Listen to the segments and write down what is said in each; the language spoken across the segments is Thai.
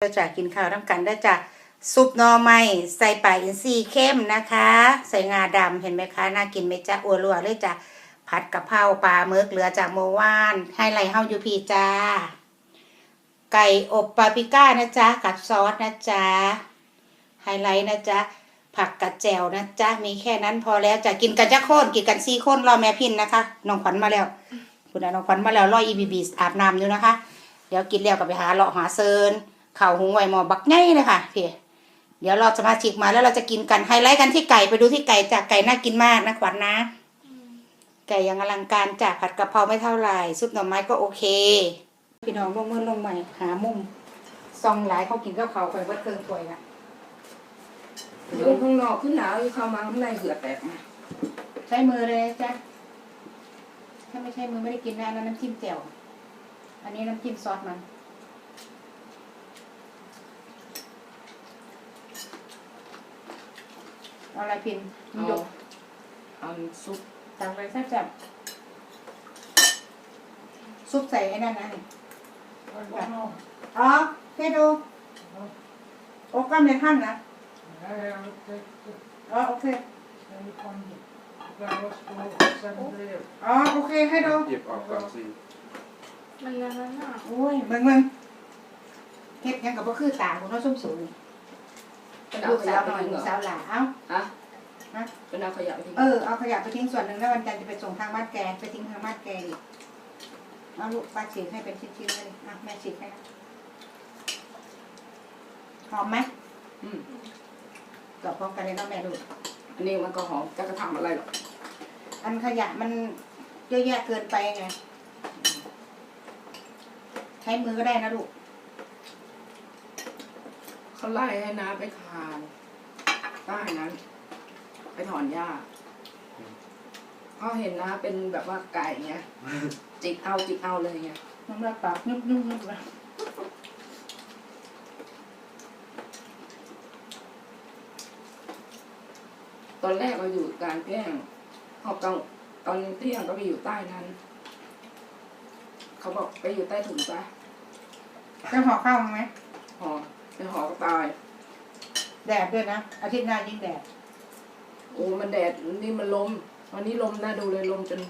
เด้จะกินข้าวน้ำกันได้จ้ะซุปนอไม้ใส่ปลาอินทรีเข้มนะคะ ใส่งาดำเห็นไหมคะน่ากินไหมจ๊ะอัวรัวเลยจ้ะผัดกะเพราปลาเมือกเหลือจากเมื่อวานให้ไรเฮาอยู่พีจ้า ไก่อบปาปิก้านะจ๊ะกับซอสนะจ๊ะไฮไลท์นะจ๊ะผักกระแจวนะจ๊ะมีแค่นั้นพอแล้วจะกินกันจะโค่นกินกันซีโค่นรอแม่พินนะคะน้องขวัญมาแล้ว คุณน้องขวัญมาแล้วรออีบีบีอาบน้ำอยู่นะคะ เดี๋ยวกินแล้วก็ไปหาเลาะหาเซิน เข่าวหุงไหวหมอบักไงเลยค่ะพี่เดี๋ยวเราจะมาชิกมาแล้วเราจะกินกันไฮไลท์กันที่ไก่ไปดูที่ไก่จากไก่น่ากินมากนะขวัญนะไก่ยังอลังการจากผัดกะเพราไม่เท่าไหร่ซุปหน่อไม้ก็โอเค พี่น้องลงมือลงใหม่หามุมซองหลายเขากินข้าวเขาไปเบิดเครื่องถ้วยละอยู่ข้างนอกขึ้นหนาวอยู่เข้ามาข้างในเหือแตกมาใช้มือเลยจ้ะถ้าไม่ใช้มือไม่ได้กินนะอันนั้นน้ำจิ้มแจ่วอันนี้น้ำจิ้มซอสมัน เอาอะไรพินมันเอายกเอาซุปตักเลยแซ่บๆซุปใส่ไอ้นั่นนะนี่อ๋อให้ดูโอ้ก็เมทันนะอ๋อโอเคอ๋อโอเคให้ดูหยิบออกก่อนสิมันยังไงน่ะโอ้ยเบิ่งเบิ่งเฮ็ดหยังกับบ่คือตาของเราส้มสูง เป็นลูเอากขสาวยะไปน้อยทิ้งลูเหรกอสาวหลาเอ้า ฮะฮะเป็นเอาขยะไปทิ้งเออเอาขยะไปทิ้งส่วนหนึ่งแล้ววันจันทร์จะไปส่งทางบ้านแกไปทิ้งทางบ้านแกอีกเอาลูกป้าฉีกให้เป็นชิ้นๆเลยอะแม่ฉีกให้นะหอมไหมอืมกลับพร้อมกันเลยเนาะแม่ลูก อันนี้มันก็หอมจะกระทำอะไรหรอกอันขยะมันเยอะแยะเกินไปไง ใช้มือก็ได้นะลูก เขาไล่ให้น้าไปคานใต้นั้น ไปถอนหญ้าเขาเห็นน้าเป็นแบบว่าไก่เงี้ย จิกเอาจิกเอาเลยเงี้ยน้ำลายปากนึบนึบนึบเลยตอนแรกเราอยู่กลารแกล้งพอตอนตอนเที่ยงก็ไปอยู่ใต้นั้น เขาบอกไปอยู่ใต้ถุนปะจะห่อข้าวมั้ยไหมหอ ไปหอกระตาย แดดด้วยนะ อาทิตย์หน้ายิ่งแดด โอ้มันแดดนี่มันลมวันนี้ลมน่าดูเลยลมจน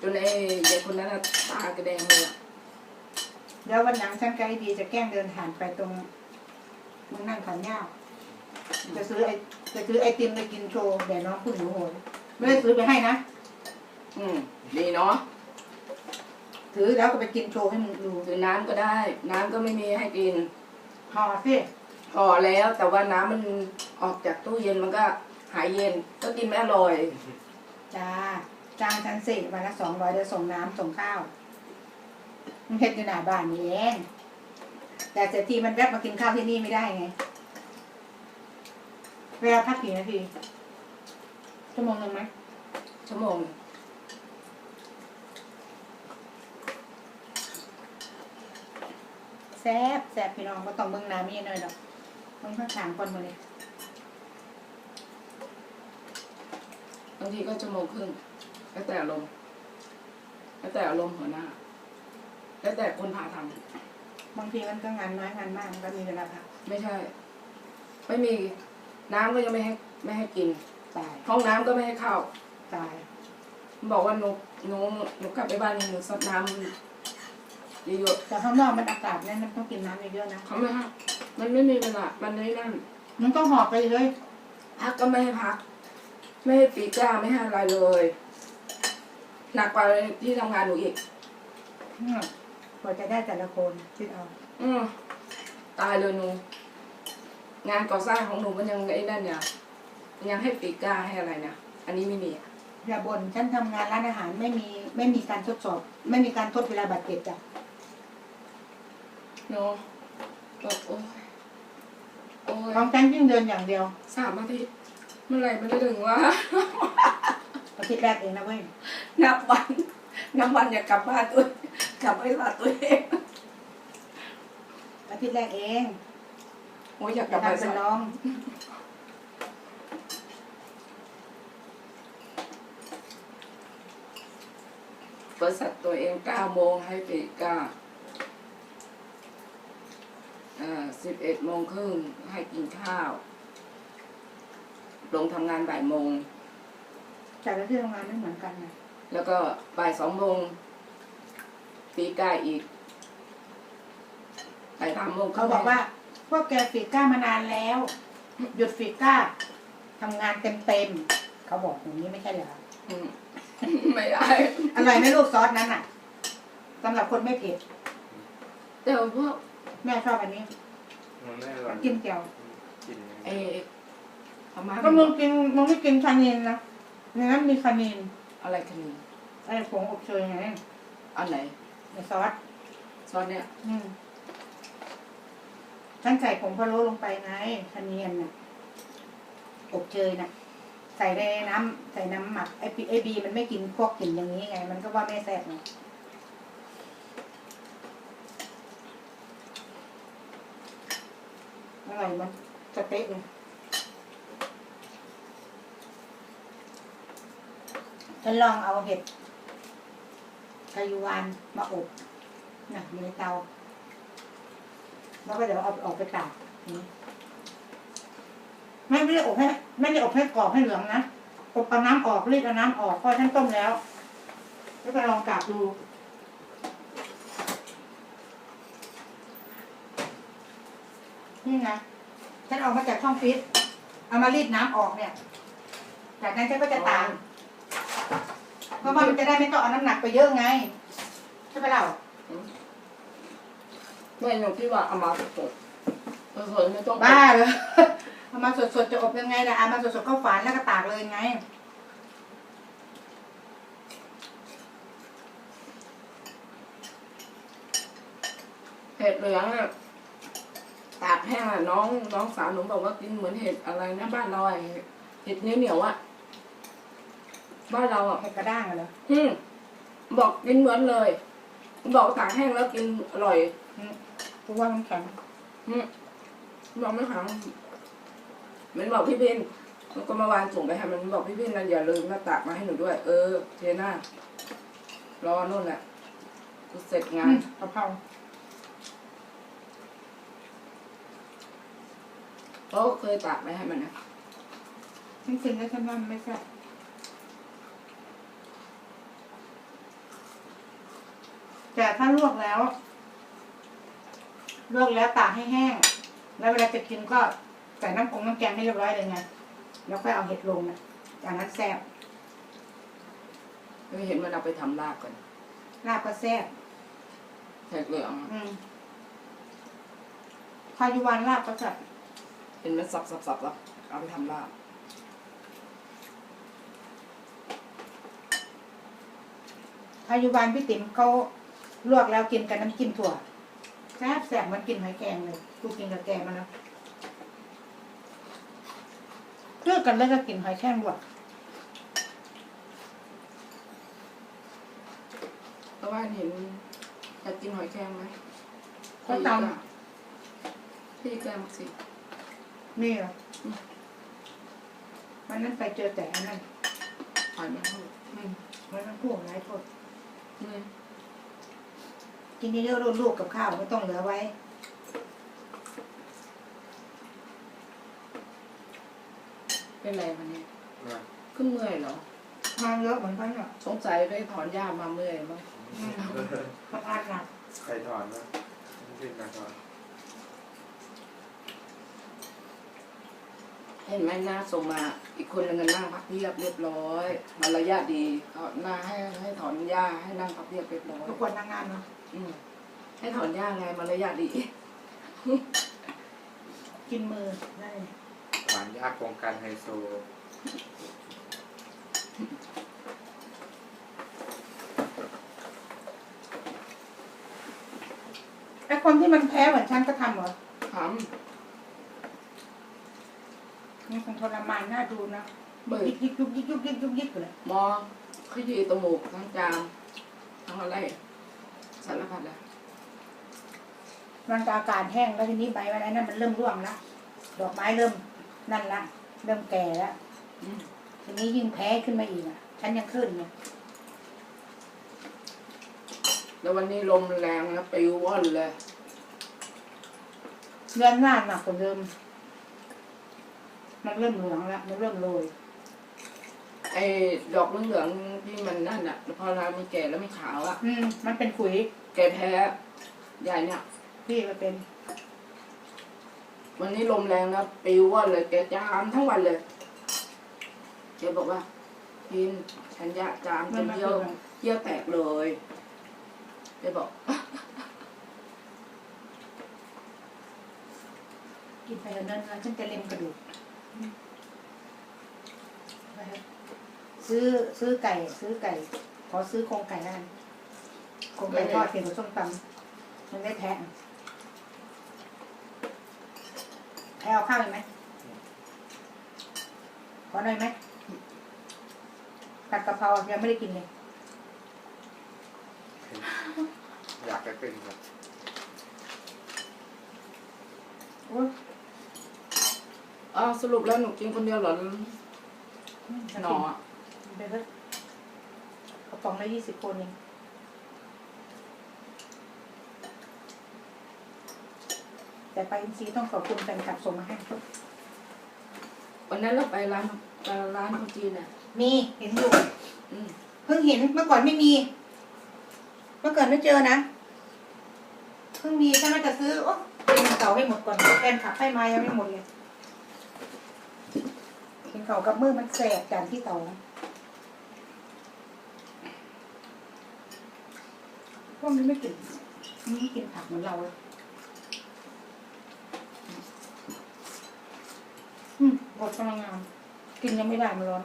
จนไอ้เด็กคนนั้นน่ะตากระแดงเลยอะเดี๋ยววันหลังฉันกับไอดีจะแกล้งเดินผ่านไปตรงมึงนั่งขันย่าวจะซื้อไอจะซื้อไอติมไปกินโชว์แด่น้องคุณหนูโหยไม่ได้ซื้อไปให้นะ อืมดีเนาะถือแล้วก็ไปกินโชว์ให้มึงดูคือน้ำก็ได้ น้ำก็ไม่มีให้กิน ห่อสิห่อแล้วแต่ว่าน้ำมันออกจากตู้เย็นมันก็หายเย็นก็กินไม่อร่อย จ้าจ้างฉันสิวันละสองร้อยเดี๋ยวส่งน้ำส่งข้าวมันเฮ็ดอยู่หน้าบ้านนี่เองแต่เสียทีมันแวบมากินข้าวที่นี่ไม่ได้ไง เวลาพักกี่นาทีชั่วโมงหนึงไหมชั่วโมง แซ่บแซ่บพี่น้องก็ต้องเบิ่งน้ำมีหน่อยดอกเบิ่งข้างทางก่อนมาเลยบางทีก็ชั่วโมงครึ่งแล้วแต่อารมณ์แล้วแต่อารมณ์หัวหน้า แล้วแต่คนพาทำบางทีมันก็งานน้อยงานมากมันก็มีเวลาพักไม่ใช่ ไม่มีน้ำก็ยังไม่ให้ไม่ให้กินตายห้องน้ำก็ไม่ให้เข้าตายบอกว่าหนูหนูหนูกลับไปบ้านหนูซัดน้ำ เยอะแต่ข้างนอกมันอากาศนั่นมันต้องกินน้ำเยอะๆนะ ๆเขาไม่ให้มันไม่มีเวลา มันไม่นั่น มันก็หอบไปเลย พักก็ไม่ให้พัก ไม่ให้ปีก้าไม่ให้อะไรเลย หนักกว่าที่ทำงานหนูอีก อืมกว่าจะได้แต่ละคนคิดเอา อืมตายเลยหนู งานก่อสร้างของหนูมันยังไอ้นั่นเนี่ยยังให้ปีก้าให้อะไรนะอันนี้ไม่มีอะอย่าบ่นฉันทำงานร้านอาหารไม่มีไม่มีการทดสอบ ไม่มีการทดเวลาบาดเจ็บจ้ะ เนาะแบบโอ้ยโอ้ยของฉันยิ่งเดินอย่างเดียวสามอาทิตย์เมื่อไหร่มันจะถึงวะ อาทิตย์แรกเองนะเว้ยนับวัน นับวันอยากกลับบ้านตัวกลับไปบ้านตัวเองอาทิตย์แรกเองโอ้ยอยากกจะลับไปทำเป็นน้อง บริษัทตัวเองเก้าโมงให้ปีก้าเอ่อ สิบเอ็ดโมงครึ่งให้กินข้าว ลงทำงานบ่ายโมง แต่ละที่ทำงานไม่เหมือนกันนะแล้วก็บ่ายสองโมงปีกายอีกบ่ายสามโมงเขาบอกว่า พวกแกฝีก้ามานานแล้ว หยุดฝีก้าทำงานเต็มเต็มๆเขาบอกอย่างนี้ไม่ใช่เหรออืมไม่ได้ อร่อยไหมลูกซอสนั้นอะสำหรับคนไม่เผ็ดแต่พวกแม่ชอบอันนี้ มันไม่อร่อยกินเจียวกินยังไงเอพม่าก็มึงกินมึงไม่กินคานินนะในนั้นมีคานินอะไรคะนี่ไอ้ผงอบเชยไงอันไหนในซอสซอสเนี่ยอืมฉันใส่ผงพะโล้ลงไปไงคาเนียนน่ะอบเชยน่ะ ใส่ในน้ำใส่น้ำหมักไอปีไอบีมันไม่กินพวกกลิ่นอย่างนี้ไง มันก็ว่าไม่แซ่บไง อร่อยมันสเต๊ะเลยฉันลองเอาเห็ดกายูวานมาอบนะอยู่ในเตา แล้วก็เดี๋ยวเอาออกไปตากไม่ไม่ได้อบให้ไม่ได้อบให้กรอบให้เหลืองนะอบเอาน้ำออกรีดเอาน้ำออกเพราะฉันต้มแล้ว แล้วก็ลองกาบดู นี่นะฉันเอามาจากช่องฟิตเอามารีดน้ำออกเนี่ย จากนั้นฉันก็จะตากเพราะว่ามันจะได้ไม่ต้องเอาน้ำหนักไปเยอะไงใช่ไหมเราไม่หนูที่ว่าเอามาสดๆสดๆไม่ต้องบ้าเลยเอามาสดๆจะอบยังไงล่ะเอามาสดๆก็ฝานแล้วก็ตากเลยไงเห็ดเหลืองอะ ตากแห้งอะน้องน้องสาวหนูบอกว่ากินเหมือนเห็ดอะไรนะบ้านเราอะเห็ดเหนียวเหนียวๆอะบ้านเราอะ เห็ดกระด้างอะเหรออืมบอกกินเหมือนเลย บอกตากแห้งแล้วกินอร่อยเพราะว่ามันแข็งอืมบอกไม่หางมันบอกพี่พินมันก็เมาวานส่งไปให้มันบอกพี่พินนะอย่าลืมมาตากมาให้หนูด้วย เออเทน่ารอนู่นแหละกูเสร็จงานกะเพรา เขาก็เคยตากไปให้มันนะจริงๆแล้วฉันว่ามันไม่ใช่บแต่ถ้าลวกแล้ว ลวกแล้วตากให้แห้ง แล้วเวลาจะกินก็ใส่น้ำปรุงน้ำแกงให้เรียบร้อยเลยไง แล้วค่อยเอาเห็ดลงนะจากนั้นแซ่บไม่เห็นมันเอาไปทำลาบกันลาบก็แซ่บเห็ดเหลืองอืมคายูวานลาบก็แซ่บ เห็นมันสับสับสับแล้วเอาไปทำลาบคายูวานพี่ติ๋มเขาลวกแล้วกินกับน้ำจิ้มถั่วแซ่บแซ่บเหมันกินหอยแครงเลยกูกินกับแกมาแล้วเลือกกันแล้วก็กินหอยแครงบวกเพราะว่าเห็นอยากกินหอยแครงไหมเขาตพี่แกงสิำ นี่เหรออืมวันนั้นไปเจอแต่อันนั้นหอยแมงผู้อืมวันนั้นพูดหลายคนนี่กินเยอะๆลูกๆกับข้าวไม่ต้องเหลือไว้ เป็นไรวันนี้ นะขึ้นเมื่อยเหรอ มาเยอะเหมือนกันเนี่ยสงสัยไปถอนหญ้ามาเมื่อยมั้งอืมมันอ่านหนักใครถอนวะไม่เป็นการถอน เห็นไหมหน้าส่งมา อีกคนหนึงก็นั่งพับเพียบเรียบร้อยมารยาทดีเขาหน้าให้ให้ถอนหญ้าให้นั่งพับเพียบเรียบร้อยทุกคนทำงานเนาะอืมให้ถอนหญ้าไงมารยาทดี กินมือได้ถอนยากโครงการไฮโซไอ้คนที่มันแพ้เหมือนฉันก็ทำเหรอถา มนี่คงทรมานน่าดูนะเบิยิกกยิกยุกยิกยุกยิกยุกยิกเลยหมอขยี้ตมูกทั้งจามทั้งอะไรสารพัดเลยมันก็อากาศแห้งแล้วทีนี้ใบอะไรนั่นมันเริ่มร่วงแล้วดอกไม้เริ่มนั่นละเริ่มแก่แล้วอืมทีนี้ยิ่งแพ้ขึ้นมาอีกอะฉันยังขึ้นไงแล้ววันนี้ลมแรงนะปิวว่อนเลยเดือนหน้าหนักกว่าเดิม มันเริ่มเหลืองแล้วมันเริ่มโรยไอ้ดอกเหลืองๆที่มันนั่นอะ พอเรามันแก่แล้วไม่ขาวอะ อืม มันเป็นขุยแกแพ้ยายเนี่ย พี่มันเป็น วันนี้ลมแรงนะปิวว่าเลยแกจามทั้งวันเลยแกบอกว่าพินฉันยะจามจนเยี่ยวเยี่ยวแตกเลยแกบอก กินไปแล้วเดินๆฉันจะเล็มกระดูกไปเถอะ ซื้อซื้อไก่ ซื้อไก่ ขอซื้อโครงไก่นั่นโครงไก่ทอดเผ็ดกับส้มตำมันได้แพะแพะเอาข้าวอีกไหมขอหน่อยไหมผัดกะเพรายังไม่ได้กินเลย อยากจะเป็นครับ โอ้ย อ้าวสรุปแล้วหนูกินคนเดียวเหรอหนออะไปเถอะกระป๋องละยี่สิบคนเองแต่ไปอินซีย์ต้องขอบคุณแฟนคลับส่งมาให้วันนั้นเราไปร้านไปร้านคนจีนน่ะ มีเห็นอยู่ อืมเพิ่งเห็นเมื่อก่อนไม่มี เมื่อก่อนไม่เจอนะ เพิ่งมีถ้าน่าจะซื้อโอ้กินเก่าให้หมดก่อนแฟนขับให้มายังไม่หมดเลยกิน เก่ากับมือมันแสบจานที่เต่าพวกนี้ไม่กินนี่กินผักเหมือนเราเลยอืมหมดพลังงาน กินยังไม่ได้มันร้อน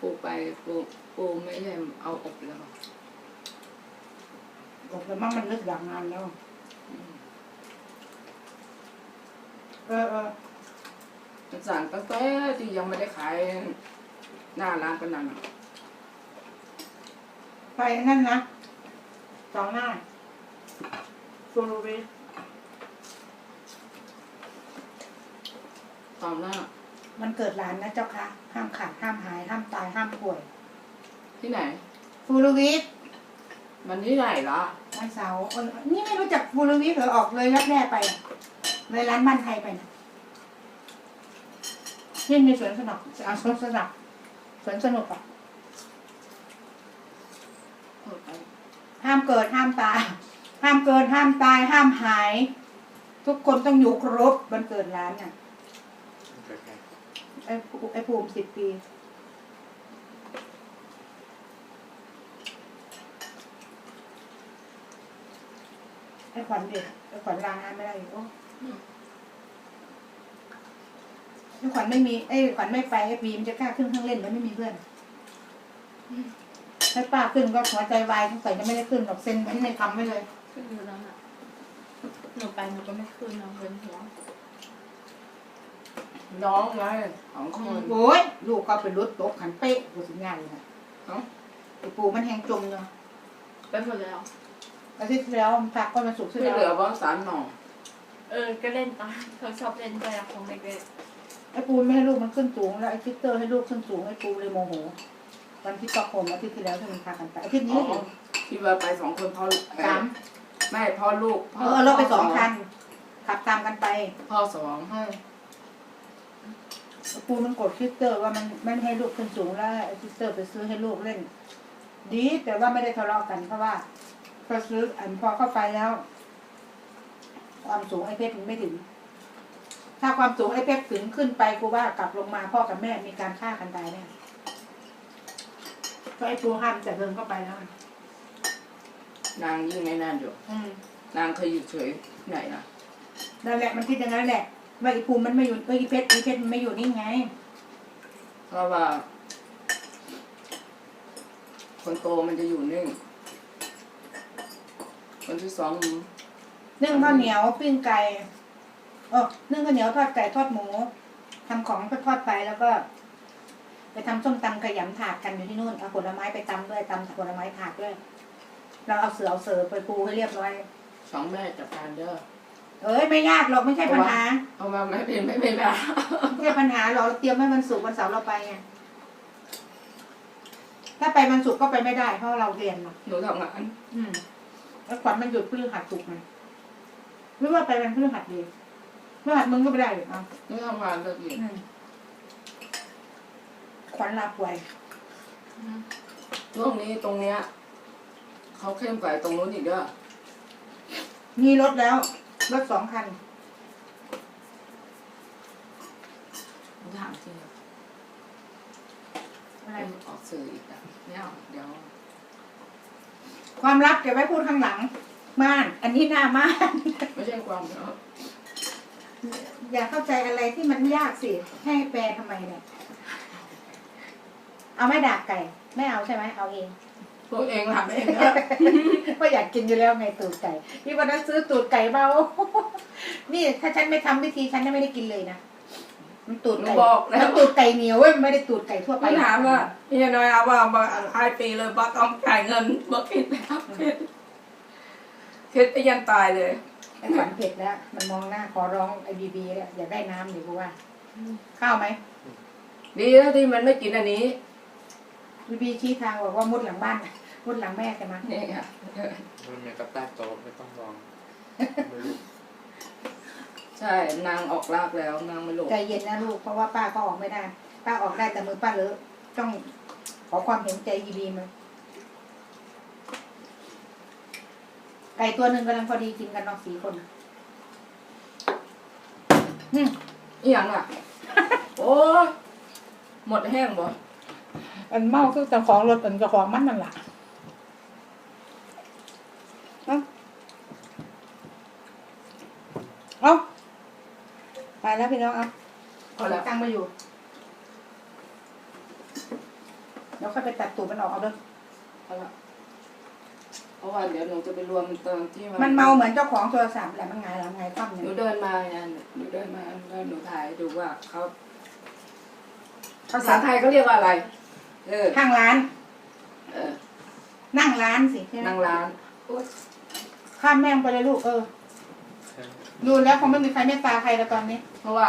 ปูไปปูปูไม่ใช่เอาอบแล้วหรอบอกเลยมั่งมันเลิกอยากงานแล้ว อืมเออเออมันสั่งตั้งแต่ที่ยังไม่ได้ขายหน้าร้านปานนันอะไปนั่นนะสองหน้าโซโลเวสตอนหน้า มันเกิดร้านนะเจ้าค่ะ ห้ามขาดห้ามหายห้ามตายห้ามป่วยที่ไหนฟูลวิสมันที่ไหนล่ะวันเสาร์เออนี่ไม่รู้จักฟูลวิสเหรอออกเลยรับแร่ไปเลยร้านบ้านไทยไปนะที่มีสวนสนุกเอาสวนสนุกสวนสนุกอะเออไปห้ามเกิดห้ามตาย ห้ามเกิดห้ามตายห้ามหาย ทุกคนต้องอยู่ครบวันเกิดร้านน่ะเกิดไงไอ้ภูไอ้ภูมิสิบปีไอ้ขวัญเด็กไอ้ขวัญลางานไม่ได้อีกโอ้ไอ้ขวัญไม่มีไอ้ขวัญไม่ไปไอ้ปีมนจะกล้าขึ้นเครื่องเล่นแล้วไม่มีเพื่อนถ้าป้าขึ้นก็หัวใจวายสงสัยจะไม่ได้ขึ้นหรอกเซ็นไว้ในคำไว้เลย ขึ้นอยู่แล้วน่ะหนูไปหนูก็ไม่ขึ้นนะเว้นหัว น้องไงสองคนโอ้ยลูกก็เป็นรถตกขันเป๊ะกูสิงานเลยนะเอ้าไอ้ปูมันแหงจมเนาะไปหมดแล้ว อาทิตย์ที่แล้วมันพักก็มาสุกร์ที่ไม่แล้วเหลือเพราะสารหน่อเออ ก็เล่นตามเขาชอบเล่นแบบของเด็กไอ้ปูไม่ให้ลูกมันขึ้นสูงแล้วไอ้ทิตเตอร์ให้ลูกขึ้นสูงไอ้ปูเลยโมโหวันที่ตอกโฮมอาทิตย์ที่แล้วที่มันพากันไปอาทิตย์อ๋นี้อที่ว่าไปสองคนพ่อสามไม่พ่อลูกเออเราไปสองคันขับตามกันไปพ่อสอง เออไอ้ ปูมันกดทิตเตอร์ว่ามันไม่ให้ลูกขึ้นสูงแล้วไอ้ทิตเตอร์ไปซื้อให้ลูกเล่น ดีแต่ว่าไม่ได้ทะเลาะกันเพราะว่าพอซื้ออันพอเข้าไปแล้ว ความสูงไอ้เพชรมันไม่ถึง ถ้าความสูงไอ้เพชรถึงขึ้นไปกูว่ากลับลงมาพ่อกับแม่มีการฆ่ากันตายแน่ก็ไอ้ปูห้ามจะเดินเข้าไปแล้วนางยิ่งไงนั่นอยู่ อืมนางเคยอยู่เฉยไหนนะนั่นแหละมันคิดอย่างนั้นแหละ ว่าไอ้ภูมิมันไม่อยู่เอ้ยไอ้เพชรไอ้เพชรมันไม่อยู่นี่ไงเพราะว่า คนโตมันจะอยู่นิ่ง คนที่สองนึ่งข้าวเหนียวปิ้งไก่เออนึ่งข้าวเหนียวทอดไก่ทอดหมูทำของทอดๆไปแล้วก็ ไปทำส้มตำขยำถาดกันอยู่ที่นู่นเอาผลไม้ไปตำด้วยตำผลไม้ถาดด้วย เราเอาเสือเอาเสือไปปูให้เรียบร้อย สองแม่จัดการเด้อ เอ้ยไม่ยากหรอกไม่ใช่ปัญหาเอามาไม่เป็นไม่เป็นไรไม่ใช่ปัญหาหรอกเราเตรียมให้มันสุกร์วันเสาร์เราไปไงถ้าไปมันสุกร์ก็ไปไม่ได้เพราะเราเรียนมาหนูทำงาน อืมแล้วขวัญมันหยุดพฤหัสสุกร์ไงไม่ว่าไปวันพฤหัสดีพฤหัสมึงก็ไม่ได้หรอกเอาหนูทำงานก็ดีอืมขวัญลาป่วยช่วงนี้ตรงเนี้ยเขาเข้มใส่ตรงนู้นอีกด้วยมีรถแล้ว รถสองคันหนูถามจริงอะอะไร ออกสื่ออีกอะไม่เอาเดี๋ยว ความลับเก็บไว้พูดข้างหลัง ม่าน อันนี้หน้าม่าน ไม่ใช่ความเนาะอย่าเข้าใจอะไรที่มันยากสิ ให้แปลทำไมเนี่ย เอาไม่ดากไก่ ไม่เอาใช่ไหม เอาเอง พวกเองทำเองนะก็อยากกินอยู่แล้วไงตูดไก่ที่วันนั้นซื้อตูดไก่เบานี่ถ้าฉันไม่ทำวิธีฉันไม่ได้กินเลยนะมันตูดหนูไก่บอกแล้วมันตูดไก่เหนียวเว้ยมันไม่ได้ตูดไก่ทั่วไปมันถามว่าพี่น้อยเอาว่ามาให้ปีเลยบ่ต้องจ่ายเงินบ่คิดแล้วคิดคิดไปยันตายเลยไอ้ขวัญเผ็ดแล้ว มันมองหน้าขอร้องไอ้บีบีแล้วอยากได้น้ำหรือกูว่าข้าวไหมดีแล้วที่มันไม่กินอันนี้บีบีชี้ทางบอกว่ามุดหลังบ้าน น่ะมุดหลังแม่ใช่ไหมนี่ค่ะมันมีกับใต้โต๊ะไม่ต้องลองไม่รู้ใช่นางออกลากแล้วนางไม่หลบใจเย็นนะลูกเพราะว่าป้าก็ออกไม่ได้ ป้าออกได้แต่มือป้าเลอะต้องขอความเห็นใจบีบีมาไก่ตัวหนึ่งกำลังพอดีกินกันนอกสี่คนอืมอีหยังอะ โอ้ยหมดแห้งบ่อันเมาคือเจ้าของรถอันเจ้าของมันนั่นแหละเอาเอาไป แล้วพี่น้องเอาพอแล้วตั้งมาอยู่เดี๋ยวค่อยไปตัดตูดมันออกเอาเด้อพอแล้วเพราะว่าเดี๋ยวหนูจะไปรวมตอนที่มันเมาเหมือนเจ้าของโทรศัพท์แหละมันไงายหลังไงายคว่ำหเนี่นูยเดินมาไงหนูเดินมาแล้วหนูถ่ายดูว่าเขาภาภาษาษาไทยเขาเรียกว่าอะไร เออข้างร้าน เออ นั่งร้านสิใช่ไหมนางร้านข้ามแม่งไปเลยลูกเออใช่ ดูแล้วคงไม่มีใครเมตตาใครแล้วตอนนี้ เพราะว่า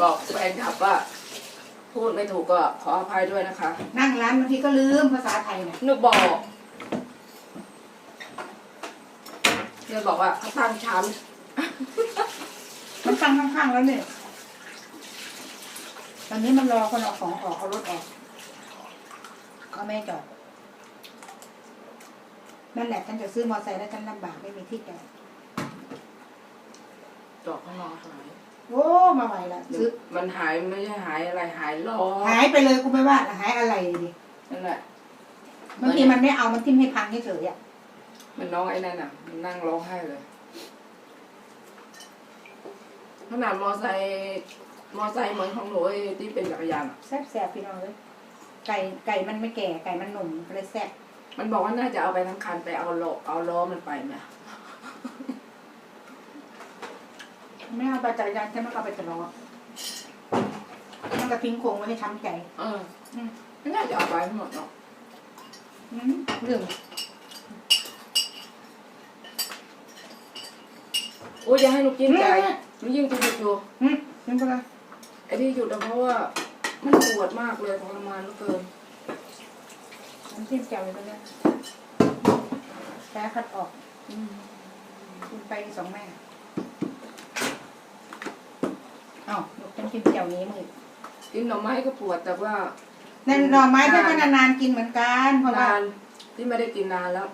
บอกแฟนคลับว่า พูดไม่ถูกก็ขออภัยด้วยนะคะ นั่งร้านบางทีก็ลืมภาษาไทยเนี่ยหนูบอกเดี๋ยวบอกว่าเขาตั้งชั้นมันตั้งข้างๆแล้วเนี่ย ตอนนี้มันรอคนเอาของออกเอารถออกก็ไม่จอด นั่นแหละฉันจะซื้อมอเตอร์ไซค์แล้วฉันลำบากไม่มีที่จอดจอกข้างนอกหายโอ้มาไหวละซื้อมันหายไม่ใช่หายอะไรหายล้อหายไปเลยกูไม่ว่าหายอะไรดินั่นแหละบางทีมันไม่เอามันทิ่มให้พังเฉยๆอะมันน้องไอ้นั่นอะ มันนั่งร้องไห้เลยขนาดมอไซค์มอไซค์เหมือนของหนูไอ้ที่เป็นจักรยานอะแซ่บแซ่บพี่น้องเลยไก่ไก่มันไม่แก่ไก่มันหนุ่มก็เลยแซ่บ มันบอกว่าน่าจะเอาไปทั้งคันไปเอาล้อเอาล้อมันไปไหมไม่เอาไปจักรยานฉันไม่เอาไปตลอดมันก็ทิ้งโครงไว้ให้ช้ำใจเอออืมไม่น่าจะเอาไปทั้งหมดหรอกอืมเรื่องโอ้ยอย่าให้หนูกินไก่หนูยิ่งจะหยุดอยู่อืมนี่ก็เลยไอ้ที่หยุดอะเพราะว่ามันปวดมากเลยทรมานเหลือเกิน น้ำจิ้มแจ่วเลยตรงเนี้ยแพ้คัดออกอืมคุณไปสองแม่เอ้าลูกฉันกินแจ่วนี้มึงกินหน่อไม้ก็ปวดแต่ว่า นั่นหน่อไม้ถ้าก็นานๆกินเหมือนกันเพราะว่า นานที่ไม่ได้กินนานแล้ว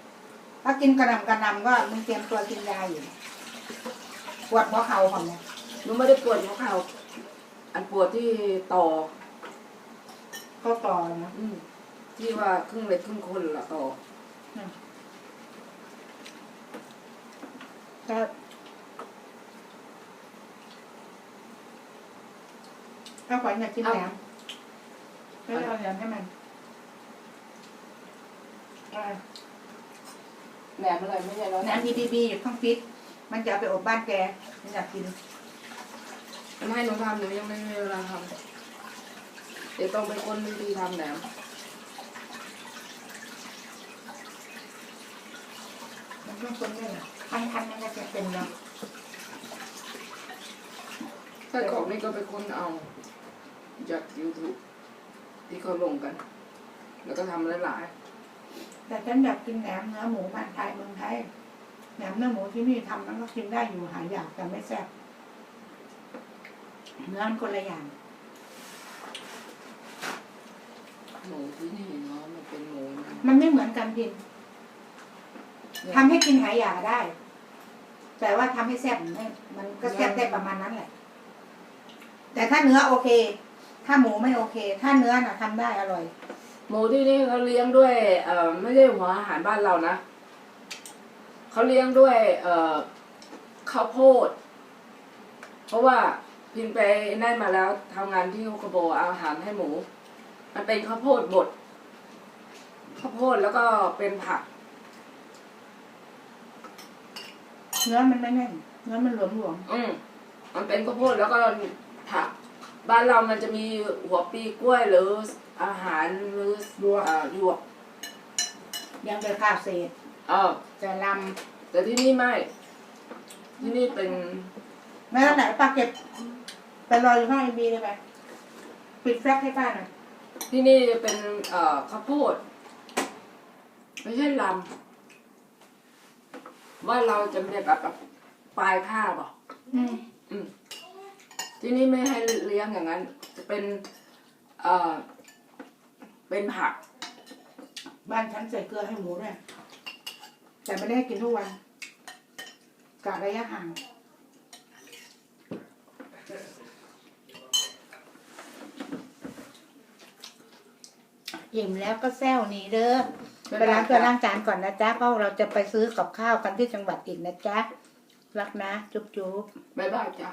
ถ้ากินกระหน่ำกระหน่ำก็มึงเตรียมตัวกินยาอยู่ ปวดหัวเข่าของเนี่ยหนูไม่ได้ปวดหัวเข่าอันปวดที่ต่อ ก็ต่อนะอืม ที่ว่าครึ่งเล็กครึ่งคนละต่อก็ถ้าขวัญอยากกินแหนมก็เอาแหนมให้มันอะไรแหนมอะไรไม่ใช่แล้วแหนมบีบีบีอยู่ข้างฟิต มันจะเอาไปอบบ้านแก มันอยากกินมันให้หนูทำหนูยังไม่มีเวลาทำเดี๋ยวต้องเป็นคนวิธีทำแหนม นมันต้องคนนี่แหละคันคันๆมันก็จะเป็นเนาะไส้กรอกนี่ก็ไปค้นเอา จาก YouTube ที่เขาลงกัน แล้วก็ทำหลายแต่ฉันอยากกินแหนมเนื้อหมูบ้านไทยเมืองไทยแหนมเนื้อหมูที่นี่ทำมันก็กินได้อยู่หายากแต่ไม่แซ่บเนื้อมันคนละอย่างๆหมูที่นี่เนาะมันเป็นหมูนะมันไม่เหมือนกันกิน ทำให้กินหายอยากได้ แต่ว่าทำให้แซ่บไม่มันก็แซ่บได้ประมาณนั้นแหละ แต่ถ้าเนื้อโอเค ถ้าหมูไม่โอเค ถ้าเนื้อน่ะทำได้อร่อย หมูที่นี่เขาเลี้ยงด้วยเอ่อไม่ใช่หัวอาหารบ้านเรานะเขาเลี้ยงด้วย เอ่อข้าวโพด เพราะว่าพิมไปได้มาแล้วทำงานที่โฮโกโบเอาอาหารให้หมู มันเป็นข้าวโพดบดข้าวโพดแล้วก็เป็นผัก เนื้อมันไม่แน่นเนื้อมันหลวมหลวมอืมมันเป็นข้าวโพดแล้วก็ผักบ้านเรามันจะมีหัวปีกล้วยหรืออาหารหรืออ่าหยวกๆยังเป็นข้าวเศษเออจะลแต่ที่นี่ไม่ ที่นี่เป็นำแม่ไหนป้าเก็บไปรออยู่ห้องไอบีเลยไปปิดแฟลชให้ป้าหน่อยที่นี่เป็นเอ่อข้าวโพดไม่ใช่ลำ ว่าเราจะเป็นแบบแบบปลายผ้าบอกอืมที่นี่ไม่ให้เลี้ยงอย่างนั้น จะเป็นเอ่อเป็นผัก บ้านฉันใส่เกลือให้หมูด้วยแต่ไม่ได้ให้กินทุกวันกะระยะห่างอิ่มแล้วก็แซวหนีเด้อ ไปล้างตัวล้างจานก่อนนะจ๊ะเพราะเราจะไปซื้อกับข้าวกันที่จังหวัดอีกนะจ๊ะรักนะ จุ๊บจุ๊บบ๊ายบายจ้ะ